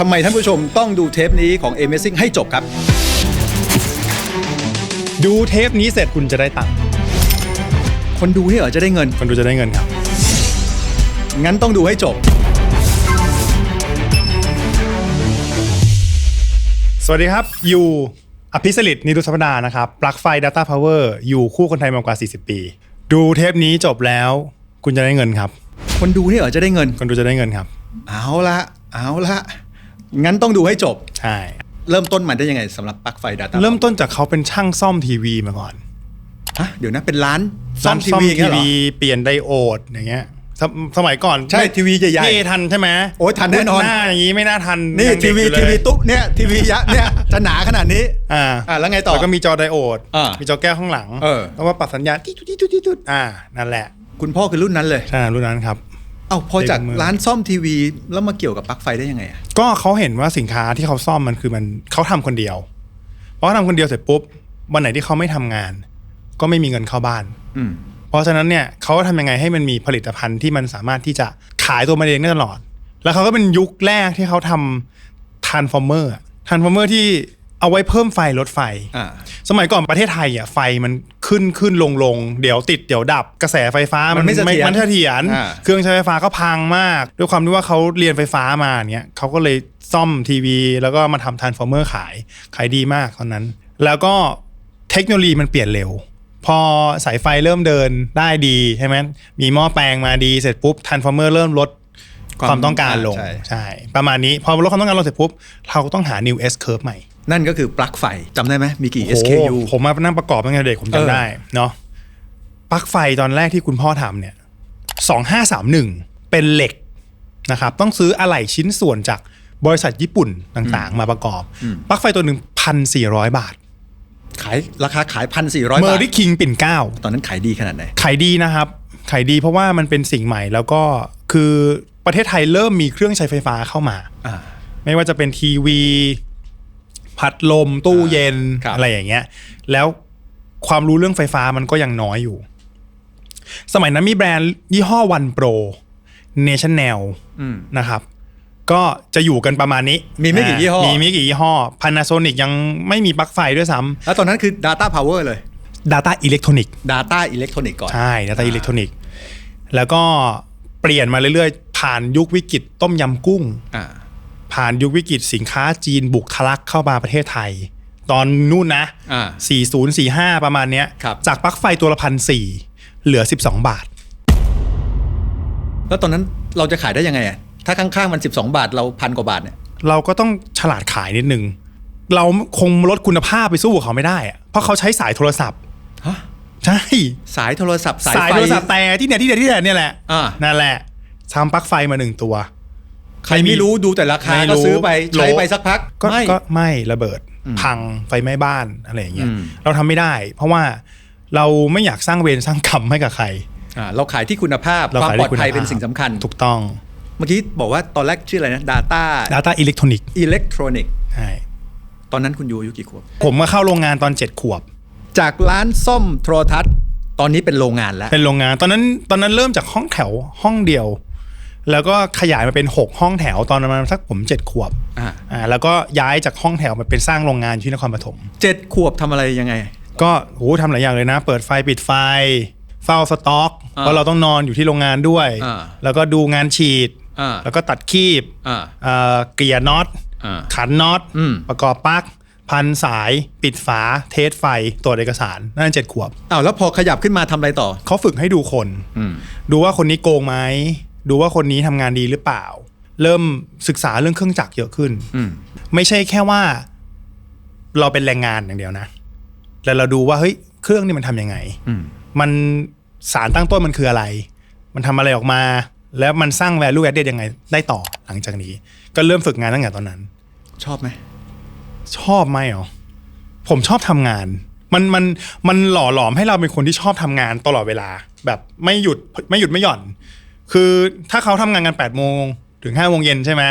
ทำไมท่านผู้ชมต้องดูเทปนี้ของ Amazing ให้จบครับ ดูเทปนี้เสร็จคุณจะได้ตังค์คนดูเนี่ยเหรอจะได้เงิน คนดูจะได้เงินครับ งั้นต้องดูให้จบ สวัสดีครับ อยู่อภิสริตนิรุธสัปดานะครับ ปลั๊กไฟ Data Power อยู่คู่คนไทยมากว่า 40 ปี ดูเทปนี้จบแล้ว คุณจะได้เงินครับ คนดูเนี่ยเหรอจะได้เงิน คนดูจะได้เงินครับ เอาละเอาละ งั้นต้องดูให้จบ ใช่ เริ่มต้นมันได้ยังไงสำหรับปลั๊กไฟ Data เริ่มต้นจากเขาเป็นช่างซ่อมทีวีมาก่อนฮะเดี๋ยวนะเป็นร้านซ่อมทีซ่อมวีอย่างทีเงี้ยเหรอวีเปลี่ยนไดโอดอย่างเงี้ยสมสมัยก่อนใช่ทีวีใหญ่ๆพี่เอทันใช่ไหมโอ้ยทันแน่นอน หน้าอย่างนี้ไม่น่าทันนี่ยังทีเด็กวีอยู่เลยทีวีตุ๊บเนี่ยทีวียักษ์เนี่ยจะหนาขนาดนี้อ่า อ่าแล้วไงต่อ แล้วก็มีจอไดโอด อ่ามีมีจอแก้วข้างหลัง เออ แล้วว่าปรับสัญญาณติ๊ดติ๊ดติ๊ดติ๊ดติ๊ดอ่า นั่นแหละคุณพ่อคือรุ่นนั้นเลย ใช่รุ่นนั้นครับ เอ้าพอจากเด็กเมืองร้านซ่อมทีวี แล้วมาเกี่ยวกับปลั๊กไฟได้ยังไงอะก็เขาเห็นว่าสินค้าที่เขาซ่อมมันคือมันเขาทำคนเดียวเพราะเขาทำคนเดียวเสร็จปุ๊บวันไหนที่เขาไม่ทำงาน ก็ไม่มีเงินเข้าบ้าน อืมเพราะฉะนั้นเนี่ยเขาทำยังไงให้มันมีผลิตภัณฑ์ที่มันสามารถที่จะขายตัวมันเองได้ตลอด แล้วเขาก็เป็นยุคแรกที่เขาทำทานฟอร์เมอร์ทานฟอร์เมอร์ที่ เอาไว้เพิ่มไฟลดไฟอ่าสมัยก่อนประเทศไทยอะไฟมันขึ้นขึ้นลงลงเดี๋ยวติดเดี๋ยวดับกระแสไฟฟ้ามันมันไม่เสถียรมันเสถียรอ่าเครื่องใช้ไฟฟ้าก็พังมาก ด้วยความที่ว่าเขาเรียนไฟฟ้ามาเนี้ยเขาก็เลยซ่อมทีวี แล้วก็มาทำทานฟอร์เมอร์ขายขายดีมากตอนนั้น แล้วก็เทคโนโลยีมันเปลี่ยนเร็ว พอสายไฟเริ่มเดินได้ดีใช่ไหมมีหม้อแปลงมาดีเสร็จปุ๊บทานฟอร์เมอร์เริ่มลดความต้องการลงใช่ใช่ ประมาณนี้ พอลดความต้องการลงเสร็จปุ๊บ เราก็ต้องหา new S curve ใหม่ นั่นก็คือปลั๊กไฟจำได้ไหมมีกี่โอ้โห SKU ผมมานั่งประกอบตั้งแต่เด็กผมเออจำได้เนาะปลั๊กไฟตอนแรกที่คุณพ่อทำเนี่ยสองห้าสามหนึ่งเป็นเหล็กนะครับต้องซื้ออะไหล่ชิ้นส่วนจากบริษัทญี่ปุ่นต่างๆ มาประกอบปลั๊กไฟตัวหนึ่งพันสี่ร้อยบาท ขายราคาขายพันสี่ร้อยเมอบาร์ทรี่คิงปิ่นเกล้าตอนนั้นขายดีขนาดไหนขายดีนะครับ ขายดีเพราะว่ามันเป็นสิ่งใหม่แล้วก็คือประเทศไทยเริ่มมีเครื่องใช้ไฟฟ้าเข้ามาอ่าไม่ว่าจะเป็นทีวี พัดลมตู้เย็นครับอะไรอย่างเงี้ย แล้วความรู้เรื่องไฟฟ้ามันก็ยังน้อยอยู่ สมัยนั้นมีแบรนด์ยี่ห้อวันโปรเนชั่นแนลอืมนะครับ ก็จะอยู่กันประมาณนี้ มีไม่กี่ยี่ห้อ มีไม่กี่ยี่ห้อ Panasonic ยังไม่มีปลั๊กไฟด้วยซ้แล้วตอนนั้นคือ Data Power เลยำ Data Electronic Data Electronic ก่อน ใช่ Data Electronic แล้วก็เปลี่ยนมาเรื่อยๆ ผ่านยุควิกฤตต้มยำกุ้งอ่า ผ่านยุควิกฤตสินค้าจีนบุกทะลักเข้ามาประเทศไทย ตอนนู่นนะ อ่า 40 45 ประมาณเนี้ย ครับ จากปลั๊กไฟตัวละพันสี่เหลือ 12 บาท แล้วตอนนั้นเราจะขายได้ยังไงอะถ้าข้างๆมัน 12 บาทเราพันกว่าบาทเนี่ย เราก็ต้องฉลาดขายนิดนึง เราคงลดคุณภาพไปสู้กับเขาไม่ได้อะเพราะเขาใช้สายโทรศัพท์ ฮะ ใช่ สายโทรศัพท์สายสายไฟ โทรศัพท์แต่ที่เนี่ยที่เนี่ยที่เนี่ยเนี่ยแหละอ่านั่นแหละทำปลั๊กไฟมาหนึ่งตัว ใครไม่รู้ดูแต่ราคาไม่รู้ก็ซื้อไปใช้โหลไปสักพักก็ไม่ก็ไม่ระเบิดพังไฟไหม้บ้านอะไรอย่างเงี้ยอืมเราทำไม่ได้ เพราะว่าเราไม่อยากสร้างเวรสร้างกรรมให้กับใครอ่าเราขายที่คุณภาพเราความขายปลได้อดภัยคุณภาพเป็นสิ่งสำคัญถูกต้อง เมื่อกี้บอกว่าตอนแรกชื่ออะไรนะ Data Data Electronic Electronic ใช่ตอนนั้นคุณอยู่อายุกี่ขวบ ผมมาเข้าโรงงานตอน 7 ขวบ จากร้านซ่อมโทรทัศน์ ตอนนี้เป็นโรงงานแล้ว เป็นโรงงาน ตอนนั้นตอนนั้นเริ่มจากห้องแถวห้องเดียว แล้วก็ขยายมาเป็น 6 ห้องแถวตอนประมาณสักผม 7 ขวบอ่า อ่าแล้วก็ย้ายจากห้องแถวมาเป็นสร้างโรงงานที่นครปฐม เจ็ดขวบทำอะไรยังไง ก็โหทำหลายอย่างเลยนะ เปิดไฟปิดไฟ เฝ้าสต็อก อ่าเพราะเราต้องนอนอยู่ที่โรงงานด้วย อ่าแล้วก็ดูงานฉีด อ่าแล้วก็ตัดคีบอ่าเอ่อเกลี่ยน็อต อ่าขันน็อต อืม ประกอบปลั๊ก พันสาย ปิดฝา เทสไฟ ตรวจเอกสาร นั่นเจ็ดขวบ อ้าวแล้วพอขยับขึ้นมาทำอะไรต่อ เขาฝึกให้ดูคนอืมดูว่าคนนี้โกงไหม ดูว่าคนนี้ทำงานดีหรือเปล่า เริ่มศึกษาเรื่องเครื่องจักรเยอะขึ้นอืมไม่ใช่แค่ว่า เราเป็นแรงงานอย่างเดียวนะแต่เราดูว่าเฮ้ยเครื่องนี่มันทำยังไงอืมมันสารตั้งต้นมันคืออะไร มันทำอะไรออกมา แล้วมันสร้าง value added ยังไง ได้ต่อหลังจากนี้ ก็เริ่มฝึกงานตั้งแต่ตอนนั้น ชอบไหมชอบไหมเหรอผมชอบทำงาน มันมันมันหล่อหลอมให้เราเป็นคนที่ชอบทำงานตลอดเวลา แบบไม่หยุดไม่หยุดไม่หย่อน คือถ้าเขาทำงานกัน8ปดโมงถึง5้าโมงเย็นใช่ไหม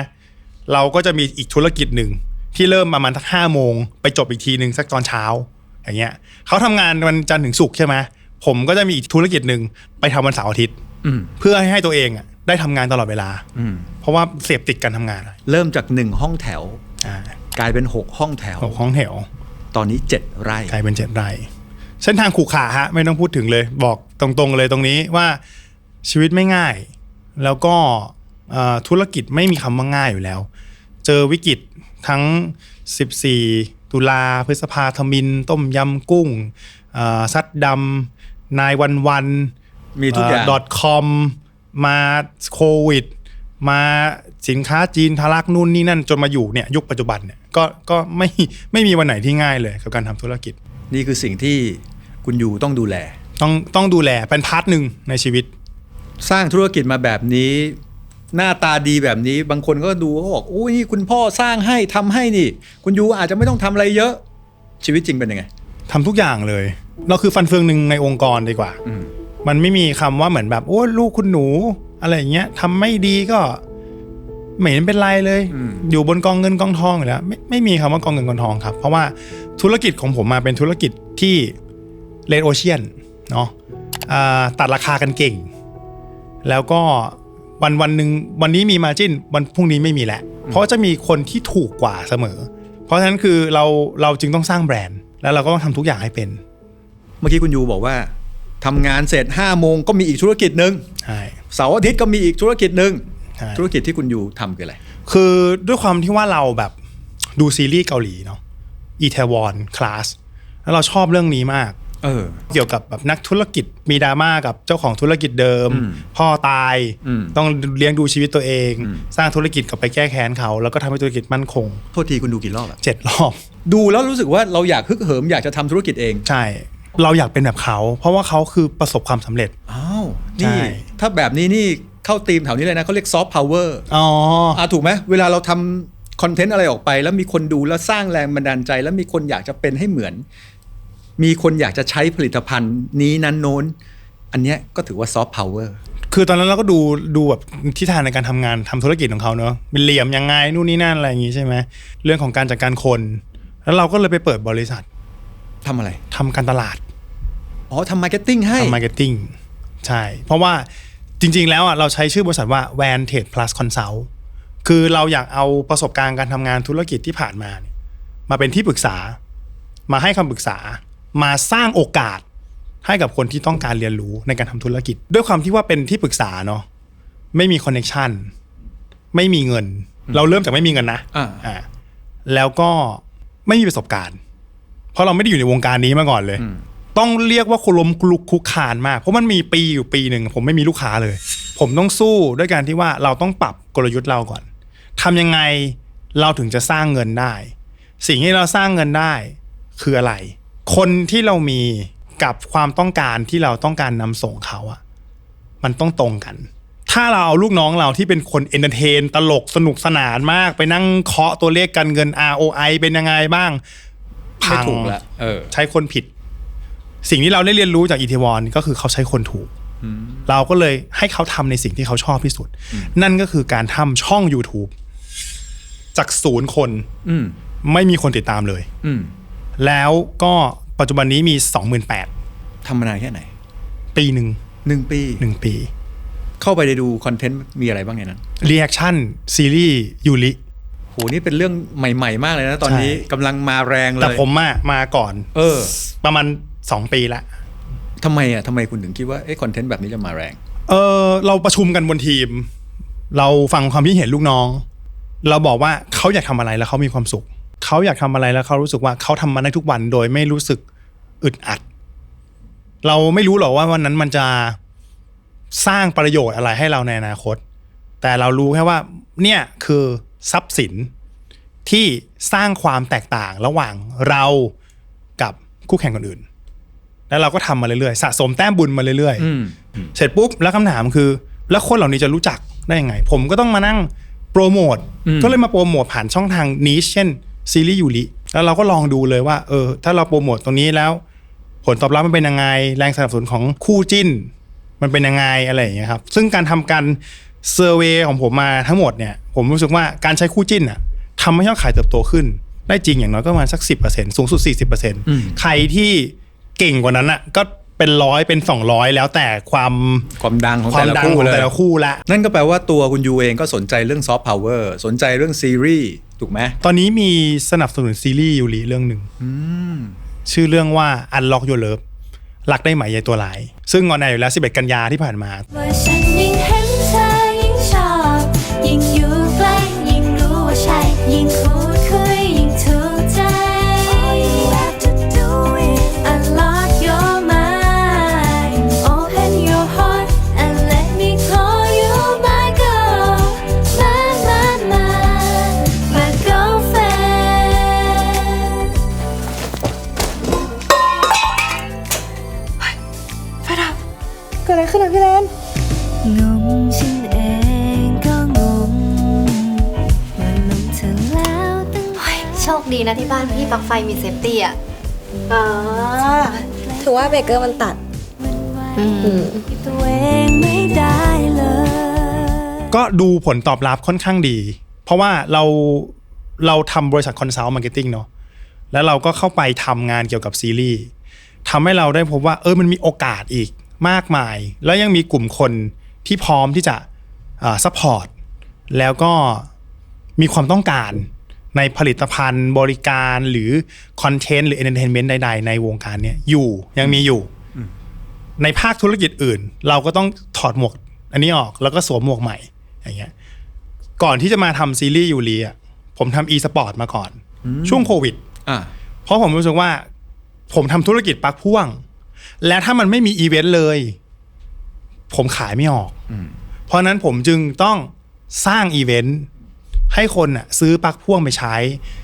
เราก็จะมีอีกธุรกิจหนึ่งที่เริ่มประมาณสักห้าโมงไปจบอีกทีหนึ่งสักตอนเช้า อย่างเงี้ยเขาทำงานวันจันทร์ถึงศุกร์ใช่ไหมผมก็จะมีอีกธุรกิจหนึ่งไปทำวันเสาร์อาทิตย์อืมเพื่อให้ให้ตัวเองอะได้ทำงานตลอดเวลาอืมเพราะว่าเสพติดการทำงาน เริ่มจากหนึ่งห้องแถวอ่ากลายเป็นหกห้องแถวหกห้องแถว ตอนนี้เจ็ดไร่กลายเป็นเจ็ดไร่ เส้นทางขู่ขาฮะไม่ต้องพูดถึงเลย บอกตรงๆเลยตรงนี้ว่า ชีวิตไม่ง่าย แล้วก็เอ่อธุรกิจไม่มีคำว่าง่ายอยู่แล้ว เจอวิกฤตทั้ง 14 ตุลาพฤษภาธมิน ต้มยำกุ้งเอ่อซัดดำนายวันวันมีทุกอย่างดอทคอมมาโควิด มาสินค้าจีนทะลักนู่นนี่นั่นจนมาอยู่เนี่ยยุคปัจจุบันเนี่ยก็ก็ไม่ไม่มีวันไหนที่ง่ายเลยกับการทำธุรกิจ นี่คือสิ่งที่คุณยูต้องดูแล ต้องต้องดูแลเป็นพาร์ทหนึ่งในชีวิต สร้างธุรกิจมาแบบนี้ หน้าตาดีแบบนี้ บางคนก็ดูเขาบอกโอ้ยนี่คุณพ่อสร้างให้ทำให้นี่ คุณยูอาจจะไม่ต้องทำอะไรเยอะ ชีวิตจริงเป็นยังไงทำทุกอย่างเลย เราคือฟันเฟืองหนึ่งในองค์กรดีกว่าอืมมันไม่มีคำว่าเหมือนแบบโอ้ลูกคุณหนู อะไรอย่างเงี้ยทำไม่ดีก็ไม่เห็นเป็นไรเลยอืมอยู่บนกองเงินกองทองอยู่แล้วไม่ไม่มีคำว่ากองเงินกองทองครับ เพราะว่าธุรกิจของผมมาเป็นธุรกิจที่เลดโอเชียนเนาะอ่าตัดราคากันเก่ง แล้วก็วันวันหนึ่งวันนี้มีมาจิ้นวันพรุ่งนี้ไม่มีแล้วเพราะจะมีคนที่ถูกกว่าเสมอ เพราะฉะนั้นคือเราเราจึงต้องสร้างแบรนด์ แล้วเราก็ต้องทำทุกอย่างให้เป็น เมื่อกี้คุณยูบอกว่าทำงานเสร็จ5้าโมงก็มีอีกธุรกิจหนึ่งใช่เสาร์อาทิตย์ก็มีอีกธุรกิจหนึ่งใช่ธุรกิจที่คุณยูทำคืออะไรคือด้วยความที่ว่าเราแบบดูซีรีส์เกาหลีเนาะอีเทวอนคลาสแล้วเราชอบเรื่องนี้มาก เออ เกี่ยวกับแบบนักธุรกิจมีดราม่ากับเจ้าของธุรกิจเดิมอืมพ่อตายอืมต้องเลี้ยงดูชีวิตตัวเองอืมสร้างธุรกิจกลับไปแก้แค้นเขา แล้วก็ทำให้ธุรกิจมั่นคงโทษทีคุณดูกี่รอบอะเจ็ดรอบ ดูแล้วรู้สึกว่าเราอยากฮึกเหิมอยากจะทำธุรกิจเองใช่เราอยากเป็นแบบเขา เพราะว่าเขาคือประสบความสำเร็จอ้าวใช่นี่ถ้าแบบนี้นี่เข้าธีมแถวนี้เลยนะเขาเรียกซอฟต์พาวเวอร์อ๋ออ่าถูกไหมเวลาเราทำคอนเทนต์อะไรออกไป แล้วมีคนดูแล้วสร้างแรงบันดาลใจ แล้วมีคนอยากจะเป็นให้เหมือน มีคนอยากจะใช้ผลิตภัณฑ์นี้นั้นโน้น อันเนี้ยก็ถือว่าซอฟต์พาวเวอร์คือตอนนั้นเราก็ดูดูแบบทิศทางในการทำงานทำธุรกิจของเขาเนอะเป็นเหลี่ยมยังไงนู่นนี่นั่นอะไรอย่างงี้ใช่ไหมเรื่องของการจัดการคน แล้วเราก็เลยไปเปิดบริษัททำอะไรทำการตลาดอ๋อทำมาร์เก็ตติ้งให้ทำมาร์เก็ตติ้งใช่ เพราะว่าจริง ๆ แล้วอะเราใช้ชื่อบริษัทว่า Van t a g e Plus Consult คือเราอยากเอาประสบการณ์การทำงานธุรกิจที่ผ่านมาเนี่ยมาเป็นที่ปรึกษา มาให้คำปรึกษา มาสร้างโอกาสให้กับคนที่ต้องการเรียนรู้ในการทำธุรกิจ ด้วยความที่ว่าเป็นที่ปรึกษาเนาะไม่มีคอนเน็ชันไม่มีเงิน เราเริ่มจากไม่มีเงินนะอ่าอ่าแล้วก็ไม่มีประสบการณ์ เพราะเราไม่ได้อยู่ในวงการนี้มาก่อนเลยอืมต้องเรียกว่าคุล้มคลุกคุกคานมาก เพราะมันมีปีอยู่ปีหนึ่งผมไม่มีลูกค้าเลย ผมต้องสู้ด้วยการที่ว่าเราต้องปรับกลยุทธ์เราก่อนทำยังไงเราถึงจะสร้างเงินได้ สิ่งที่เราสร้างเงินได้คืออะไร คนที่เรามีกับความต้องการที่เราต้องการนำส่งเขาอะมันต้องตรงกัน ถ้าเราเอาลูกน้องเราที่เป็นคนเอนเตอร์เทน ตลกสนุกสนานมาก ไปนั่งเคาะตัวเลขการเงิน ROI เป็นยังไงบ้างไม่พังถูกละเออใช้คนผิด สิ่งที่เราได้เรียนรู้จากอีเทวอนก็คือเขาใช้คนถูกเราก็เลยให้เขาทำในสิ่งที่เขาชอบที่สุด นั่นก็คือการทำช่อง YouTube จากศูนย์คนอืมไม่มีคนติดตามเลยอืมแล้วก็ ปัจจุบันนี้มี28,000ทำมานานแค่ไหน ปีหนึ่งหนึ่งปีหนึ่งปี เข้าไปได้ดูคอนเทนต์มีอะไรบ้างในนั้นรีแอคชั่นซีรีส์ยูริโหนี่เป็นเรื่องใหม่ ๆ มากเลยนะตอนนี้ใช่กำลังมาแรงเลยแต่ผมมามาก่อน เออ ประมาณ2ปีละทำไมอะทำไมคุณถึงคิดว่าเอ้คอนเทนต์แบบนี้จะมาแรง เออเราประชุมกันบนทีม เราฟังความคิดเห็นลูกน้อง เราบอกว่าเขาอยากทำอะไรแล้วเขามีความสุข เขาอยากทำอะไรแล้วเขารู้สึกว่าเขาทำมันได้ทุกวันโดยไม่รู้สึกอึดอัด เราไม่รู้หรอกว่าวันนั้นมันจะสร้างประโยชน์อะไรให้เราในอนาคต แต่เรารู้แค่ว่า เนี่ยคือทรัพย์สินที่สร้างความแตกต่างระหว่างเรากับคู่แข่งคนอื่น แล้วเราก็ทำมาเรื่อยๆสะสมแต้มบุญมาเรื่อยๆอืมเสร็จปุ๊บแล้วคำถามคือ แล้วคนเหล่านี้จะรู้จักได้ยังไง ผมก็ต้องมานั่งโปรโมทอืมก็เลยมาโปรโมทผ่านช่องทางนี้เช่น ซีรีส์ยูริแล้วเราก็ลองดูเลยว่า เออ ถ้าเราโปรโมทตรงนี้แล้ว ผลตอบรับมันเป็นยังไง แรงสนับสนุนของคู่จิ้น มันเป็นยังไงอะไรอย่างเงี้ยครับ ซึ่งการทำการเซอร์เวยของผมมาทั้งหมดเนี่ย ผมรู้สึกว่าการใช้คู่จิ้นอะทำให้ยอดขายเติบโตขึ้น ได้จริงอย่างน้อยก็ประมาณสักสิสูงสุด 40%อืมใครที่เก่งกว่านั้นอะก็ไป เป็นร้อยเป็นสองร้อยแล้วแต่ความความดังของควาแต่มละดังคู่ของเลย แต่ละคู่ละ นั่นก็แปลว่าตัวคุณยูเองก็สนใจเรื่องซอฟต์พาวเวอร์สนใจเรื่องซีรีส์ถูกไหมตอนนี้มีสนับสนุนซีรีส์ยูริเรื่องหนึ่งชื่อเรื่องว่า Unlock Your Love รักได้ไหมยายตัวลาย ซึ่งออนแอร์อยู่แล้ว 11 กันยาที่ผ่านมา ว่าฉันยิ่งเห็น นะที่บ้านพี่ปลั๊กไฟมีเซฟตี้อะอ่าถือว่าเบรกเกอร์มันตัด อืม ตัวเองไม่ได้เลย ก็ดูผลตอบรับค่อนข้างดี เพราะว่าเราเราทำบริษัทคอนซัลท์มาร์เก็ตติ้งเนาะแล้วเราก็เข้าไปทำงานเกี่ยวกับซีรีส์ทำให้เราได้พบว่าเออมันมีโอกาสอีกมากมาย แล้วยังมีกลุ่มคนที่พร้อมที่จะซัพพอร์ตแล้วก็มีความต้องการ ในผลิตภัณฑ์บริการหรือคอนเทนต์หรือเอนเตอร์เทนเมนต์ใดๆในวงการเนี้ยอยู่ยังมีอยู่ ในภาคธุรกิจอื่น เราก็ต้องถอดหมวกอันนี้ออกแล้วก็สวมหมวกใหม่อย่างเงี้ยก่อนที่จะมาทำซีรีส์ยูรีอะผมทำอีสปอร์ตมาก่อน ช่วงโควิดอ่าเพราะผมรู้สึกว่า ผมทำธุรกิจปลักพ่วง และถ้ามันไม่มีอีเวนต์เลย ผมขายไม่ออก เพราะฉะนั้นผมจึงต้องสร้างอีเวนต์ ให้คนอะซื้อปลักพ่วงไปใช้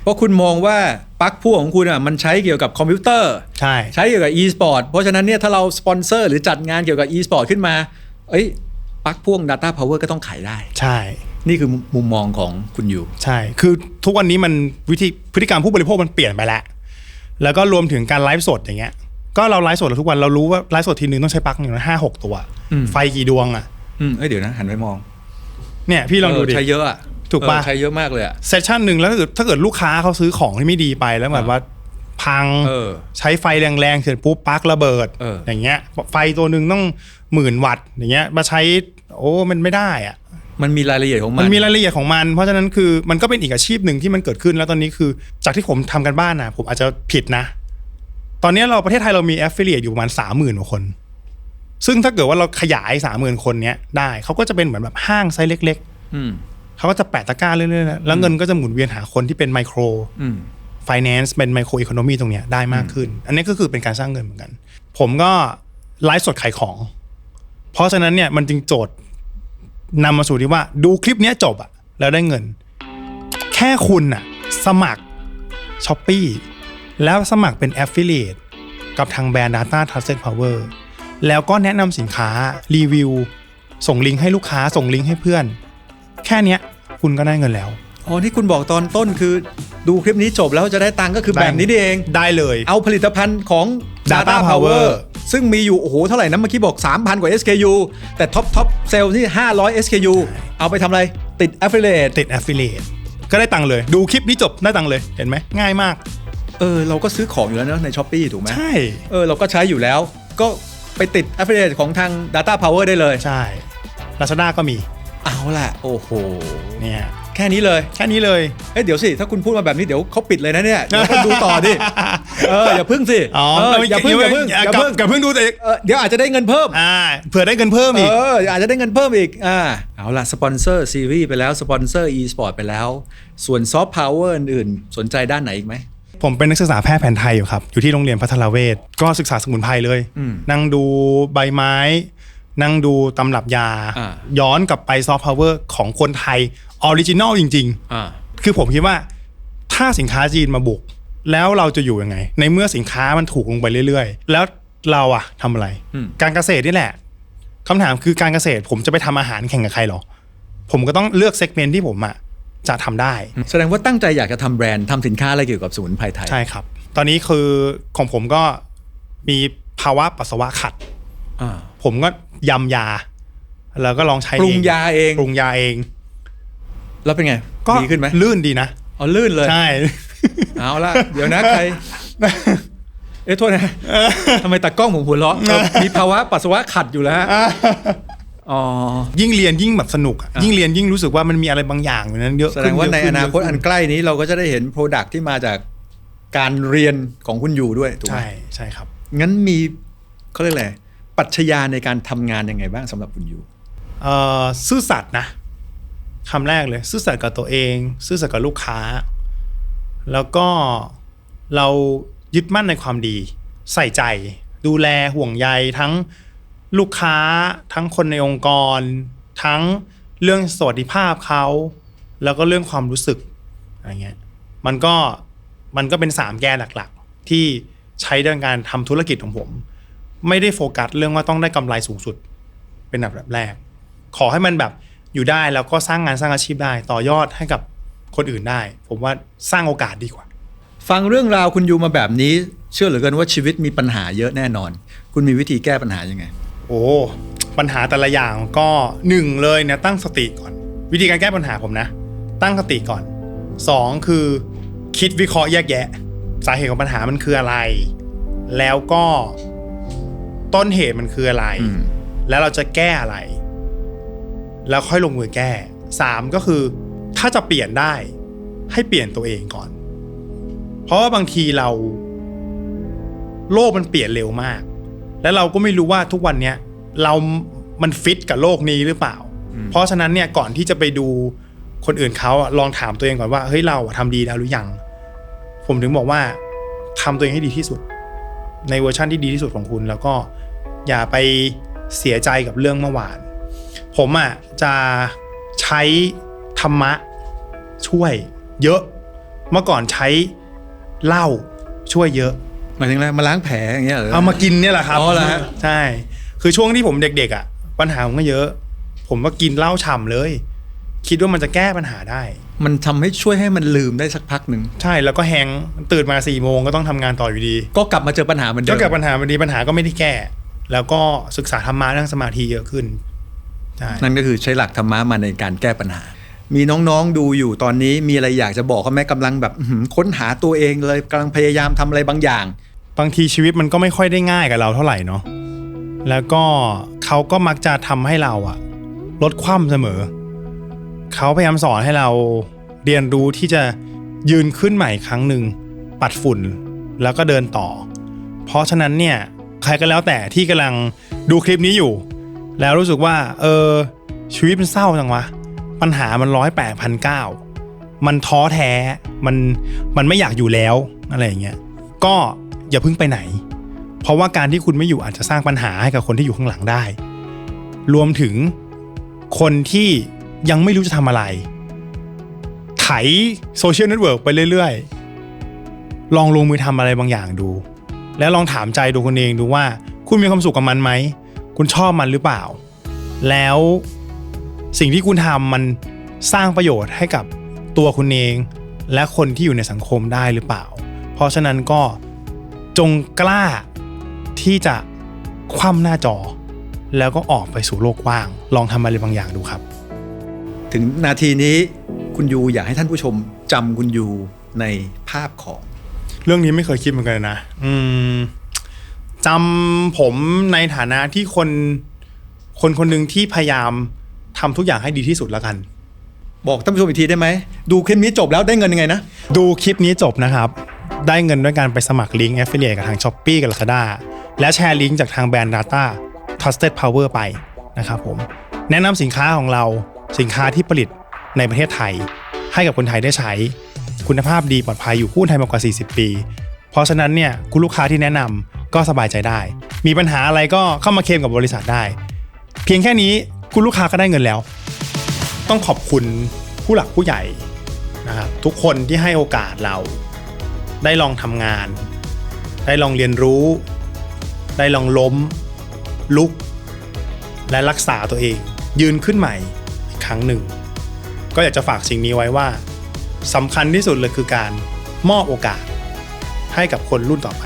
เพราะคุณมองว่าปลั๊กพ่วงของคุณอะมันใช้เกี่ยวกับคอมพิวเตอร์ใช่ใช้เกี่ยวกับ e-sport เพราะฉะนั้นเนี่ยถ้าเราสปอนเซอร์หรือจัดงานเกี่ยวกับ e-sport ขึ้นมา เอ้ยปลั๊กพ่วง Data Power ก็ต้องขายได้ ใช่ นี่คือมุมมองของคุณยูใช่ คือทุกวันนี้มันวิธีพฤติกรรมผู้บริโภคมันเปลี่ยนไปแล้ว แล้วก็รวมถึงการไลฟ์สดอย่างเงี้ย ก็เราไลฟ์สดเราทุกวันเรารู้ว่าไลฟ์สดทีนึงต้องใช้ปลั๊กอย่างน้อยห้าหกตัว ไฟกี่ดวงอะ อืมเอ้ยเดี๋ยวนะ หันไปมอง เนี่ยพี่ลองดูดิเใช้เยอะอะ ถูกปะเออใช้เยอะมากเลยอะเซสชันหนึ่งแล้วถ้าเกิดถ้าเกิดลูกค้าเขาซื้อของที่ไม่ดีไปแล้วแบบว่าพังเออใช้ไฟแรงๆเสร็จปุ๊บปลั๊กระเบิดเออออย่างเงี้ย ไฟตัวหนึ่งต้องหมื่นวัตต์อย่างเงี้ยมาใช้ โอ้มันไม่ได้อะมันมีรายละเอียดของมันมันมีรายละเอียดของมัน เพราะฉะนั้นคือมันก็เป็นอีกอาชีพหนึ่งที่มันเกิดขึ้นแล้วตอนนี้คือ จากที่ผมทำกันบ้านนะผมอาจจะผิดนะ ตอนนี้เราประเทศไทยเรามี affiliate อยู่ประมาณสามหมื่นกว่าคน ซึ่งถ้าเกิดว่าเราขยายสามหมื่นคนเนี้ยได้เขาก็จะเป็นเหมือนแบบห้างไซส์เล็กอืมๆ เขาก็จะแปะตะกร้าเรื่อยๆแล้วเงินก็จะหมุนเวียนหาคนที่เป็นไมโครอืม finance เป็น micro economy ตรงเนี้ยได้มากขึ้น อันนี้ก็คือเป็นการสร้างเงินเหมือนกัน ผมก็ไลฟ์สดขายของ เพราะฉะนั้นเนี่ยมันจึงโจทย์นำมาสู่ที่ว่าดูคลิปเนี้ยจบอะแล้วได้เงิน แค่คุณอะสมัคร s h อ p e e แล้วสมัครเป็น affiliate กับทางแบรนด์ Data Trusted Power แล้วก็แนะนำสินค้ารีวิว ส่งลิงก์ให้ลูกค้าส่งลิงก์ให้เพื่อน แค่เนี้ย คุณก็ได้เงินแล้วอ๋อที่คุณบอกตอนต้นคือ ดูคลิปนี้จบแล้วจะได้ตังค์ก็คือแบบนี้นี่เอง ได้เลย เอาผลิตภัณฑ์ของ Data Data Power Power ซึ่งมีอยู่ โอ้โห เท่าไหร่นะเมื่อกี้บอก 3,000 กว่า SKU แต่ท็อปท็อปเซลล์ที่ 500 SKU เอาไปทำอะไร ติด Affiliate ติด affiliate ก็ได้ตังค์เลย ดูคลิปนี้จบได้ตังค์เลย เห็นไหมง่ายมาก เออ เราก็ซื้อของอยู่แล้วเนอะใน s h อ p e e ถูกไหมใช่ เออ เราก็ใช้อยู่แล้ว ก็ไปติด Affiliate ของทาง Data Power ได้เลย ใช่ Lazada ก็มี เอาล่ะ โอ้โห เนี่ยแค่นี้เลย แค่นี้เลย เอ้ยเดี๋ยวสิ ถ้าคุณพูดมาแบบนี้เดี๋ยวเขาปิดเลยนะเนี่ยเดี๋ยวคนดูต่อดิ เอออย่าพึ่งสิอ๋อเอออย่าพึ่งอย่าพึ่งอย่าพึ่งกับเพิ่งดูแต่เออเดี๋ยวอาจจะได้เงินเพิ่ม อ่าเผื่อได้เงินเพิ่มอีก เอออาจจะได้เงินเพิ่มอีก อ่า เอาล่ะสปอนเซอร์ซีรีส์ไปแล้วสปอนเซอร์ e-sport ไปแล้ว ส่วนซอฟต์พาวเวอร์อื่นๆ สนใจด้านไหนอีกไหมผมเป็นนักศึกษาแพทย์แผนไทยอยู่ครับ อยู่ที่โรงเรียนพัทรเวชก็ศึกษาสมุนไพรเลยอืมนั่งดูใบไม้ นั่งดูตำรับยา อ่า ย้อนกลับไปซอฟต์พาวเวอร์ของคนไทยออริจินอลจริงๆอ่าคือผมคิดว่าถ้าสินค้าจีนมาบุก แล้วเราจะอยู่ยังไง ในเมื่อสินค้ามันถูกลงไปเรื่อย ๆ แล้วเราอะทำอะไร อืม การเกษตรนี่แหละคำถามคือการเกษตรผมจะไปทำอาหารแข่งกับใครหรอ ผมก็ต้องเลือกเซกเมนต์ที่ผมอะจะทำได้ แสดงว่าตั้งใจอยากจะทำแบรนด์ทำสินค้าอะไรเกี่ยวกับสมุนไพรไทย ใช่ครับ ตอนนี้คือของผมก็มีภาวะปัสสาวะขัด อ่า ผมก็ ยำยา แล้วก็ลองใช้ปรุงยาเองปรุงยาเอง แล้วเป็นไง ก็ดีขึ้นไหมลื่นดีนะอ๋อลื่นเลยใช่ เอาละเดี๋ยวนะใครเอ๊ะโทษนะทำไมตากล้องผมหัวเราะเออมีภาวะปัสสาวะขัดอยู่แล้วฮะอ๋อยิ่งเรียนยิ่งแบบสนุกอะยิ่งเรียนยิ่งรู้สึกว่ามันมีอะไรบางอย่างอยู่นั้นเยอะแสดขึ้งว่าในเยะอขึ้นาคตเยะอัขึ้นใกล้นี้เราก็จะได้เห็นโปรดักที่มาจากการเรียนของคุณอยู่ด้วยถูกไหมใช่ใช่ครับ งั้นมีเขาเรียกอะไร ปรัชญาในการทำงานยังไงบ้างสำหรับคุณยูซื่อสัตย์นะคำแรกเลย ซื่อสัตย์กับตัวเอง ซื่อสัตย์กับลูกค้า แล้วก็เรายึดมั่นในความดี ใส่ใจ ดูแลห่วงใยทั้งลูกค้า ทั้งคนในองค์กร ทั้งเรื่องสวัสดิภาพเขา แล้วก็เรื่องความรู้สึกอะไรเงี้ยมันก็มันก็เป็นสามแกนหลักๆ ที่ใช้ในการทำธุรกิจของผม ไม่ได้โฟกัสเรื่องว่าต้องได้กำไรสูงสุด เป็นอันดับแรก ขอให้มันแบบอยู่ได้แล้วก็สร้างงานสร้างอาชีพได้ ต่อยอดให้กับคนอื่นได้ ผมว่าสร้างโอกาสดีกว่า ฟังเรื่องราวคุณยูมาแบบนี้ เชื่อเหลือเกินว่าชีวิตมีปัญหาเยอะแน่นอน คุณมีวิธีแก้ปัญหายังไง โอ้ปัญหาแต่ละอย่างก็หนึ่งเลยเนี่ยตั้งสติก่อน วิธีการแก้ปัญหาผมนะ ตั้งสติก่อนสองคือ คิดวิเคราะห์แยกแยะ สาเหตุของปัญหามันคืออะไร แล้วก็ ต้นเหตุมันคืออะไรอืมแล้วเราจะแก้อะไร แล้วค่อยลงมือแก้สามก็คือ ถ้าจะเปลี่ยนได้ ให้เปลี่ยนตัวเองก่อน เพราะว่าบางทีเรา โลกมันเปลี่ยนเร็วมาก แล้วเราก็ไม่รู้ว่าทุกวันเนี้ยเรามันฟิตกับโลกนี้หรือเปล่า เพราะฉะนั้นเนี่ยก่อนที่จะไปดูคนอื่นเขาอะลองถามตัวเองก่อนว่าเฮ้ยเราอะทำดีแล้วหรือยัง ผมถึงบอกว่าทำตัวเองให้ดีที่สุด ในเวอร์ชั่นที่ดีที่สุดของคุณ แล้วก็อย่าไปเสียใจกับเรื่องเมื่อวาน ผมอะจะใช้ธรรมะช่วยเยอะ เมื่อก่อนใช้เหล้าช่วยเยอะหมายถึงอะไรมาล้างแผลอย่างเงี้ยเหรอเอามากินเนี่ยแหละครับอ๋อเหรอฮะใช่ คือช่วงที่ผมเด็กๆอะปัญหาผมก็เยอะ ผมก็กินเหล้าฉ่ำเลย คิดว่ามันจะแก้ปัญหาได้ มันทำให้ช่วยให้มันลืมได้สักพักหนึ่ง ใช่แล้วก็แฮงก์ตื่นมาสี่โมงก็ต้องทำงานต่ออยู่ดี ก็กลับมาเจอปัญหาเหมือนเดิก็มเกิดปัญหาวันนี้ปัญหาก็ไม่ได้แก้ แล้วก็ศึกษาธรรมะเรื่องสมาธิเยอะขึ้นใช่นั่นก็คือใช้หลักธรรมะมาในการแก้ปัญหา มีน้องๆดูอยู่ตอนนี้มีอะไรอยากจะบอกเขาไหมกำลังแบบอื้อหือค้นหาตัวเองเลยกำลังพยายามทำอะไรบางอย่าง บางทีชีวิตมันก็ไม่ค่อยได้ง่ายกับเราเท่าไหร่เนาะแล้วก็เขาก็มักจะทำให้เราอะลดความเสมอ เขาพยายามสอนให้เราเรียนรู้ที่จะยืนขึ้นใหม่ครั้งหนึ่งปัดฝุ่นแล้วก็เดินต่อ เพราะฉะนั้นเนี่ยใครก็แล้วแต่ที่กำลังดูคลิปนี้อยู่ แล้วรู้สึกว่า เออ ชีวิตมันเศร้าจังวะ ปัญหามันร้อยแปดพันเก้ามันท้อแท้มันมันไม่อยากอยู่แล้วอะไรอย่างเงี้ยก็อย่าเพิ่งไปไหน เพราะว่าการที่คุณไม่อยู่อาจจะสร้างปัญหาให้กับคนที่อยู่ข้างหลังได้ รวมถึงคนที่ ยังไม่รู้จะทำอะไร ไถโซเชียลเน็ตเวิร์กไปเรื่อยๆ ลองลงมือทำอะไรบางอย่างดู แล้วลองถามใจดูคนเองดูว่า คุณมีความสุขกับมันไหม คุณชอบมันหรือเปล่า แล้วสิ่งที่คุณทำมันสร้างประโยชน์ให้กับตัวคุณเอง และคนที่อยู่ในสังคมได้หรือเปล่า เพราะฉะนั้นก็จงกล้าที่จะคว่ำหน้าจอ แล้วก็ออกไปสู่โลกกว้าง ลองทำอะไรบางอย่างดูครับ ถึงนาทีนี้คุณยูอยากให้ท่านผู้ชมจำคุณยูในภาพของเรื่องนี้ไม่เคยคิดเหมือนกันนะ อืมจำผมในฐานะที่คน คนคนหนึ่งที่พยายามทำทุกอย่างให้ดีที่สุดแล้วกัน บอกท่านผู้ชมอีกทีได้ไหม ดูคลิปนี้จบแล้วได้เงินยังไงนะ ดูคลิปนี้จบนะครับ ได้เงินด้วยการไปสมัครลิงก์ Affiliate กับทาง s h อ p e e กับ Lazada และแชร์ลิงก์จากทางแบรนด์ Data Trusted Power ไปนะครับผม แนะนำสินค้าของเรา สินค้าที่ผลิตในประเทศไทย ให้กับคนไทยได้ใช้ คุณภาพดีปลอดภัยอยู่คู่ไทยมากว่า 40 ปี เพราะฉะนั้นเนี่ยคุณลูกค้าที่แนะนำก็สบายใจได้ มีปัญหาอะไรก็เข้ามาเคลมกับบริษัทได้ เพียงแค่นี้คุณลูกค้าก็ได้เงินแล้ว ต้องขอบคุณผู้หลักผู้ใหญ่นะครับทุกคนที่ให้โอกาสเรา ได้ลองทำงาน ได้ลองเรียนรู้ ได้ลองล้ม ลุก และรักษาตัวเอง ยืนขึ้นใหม่ ครั้งหนึ่ง ก็อยากจะฝากสิ่งนี้ไว้ว่าสำคัญที่สุดเลยคือการมอบโอกาสให้กับคนรุ่นต่อไป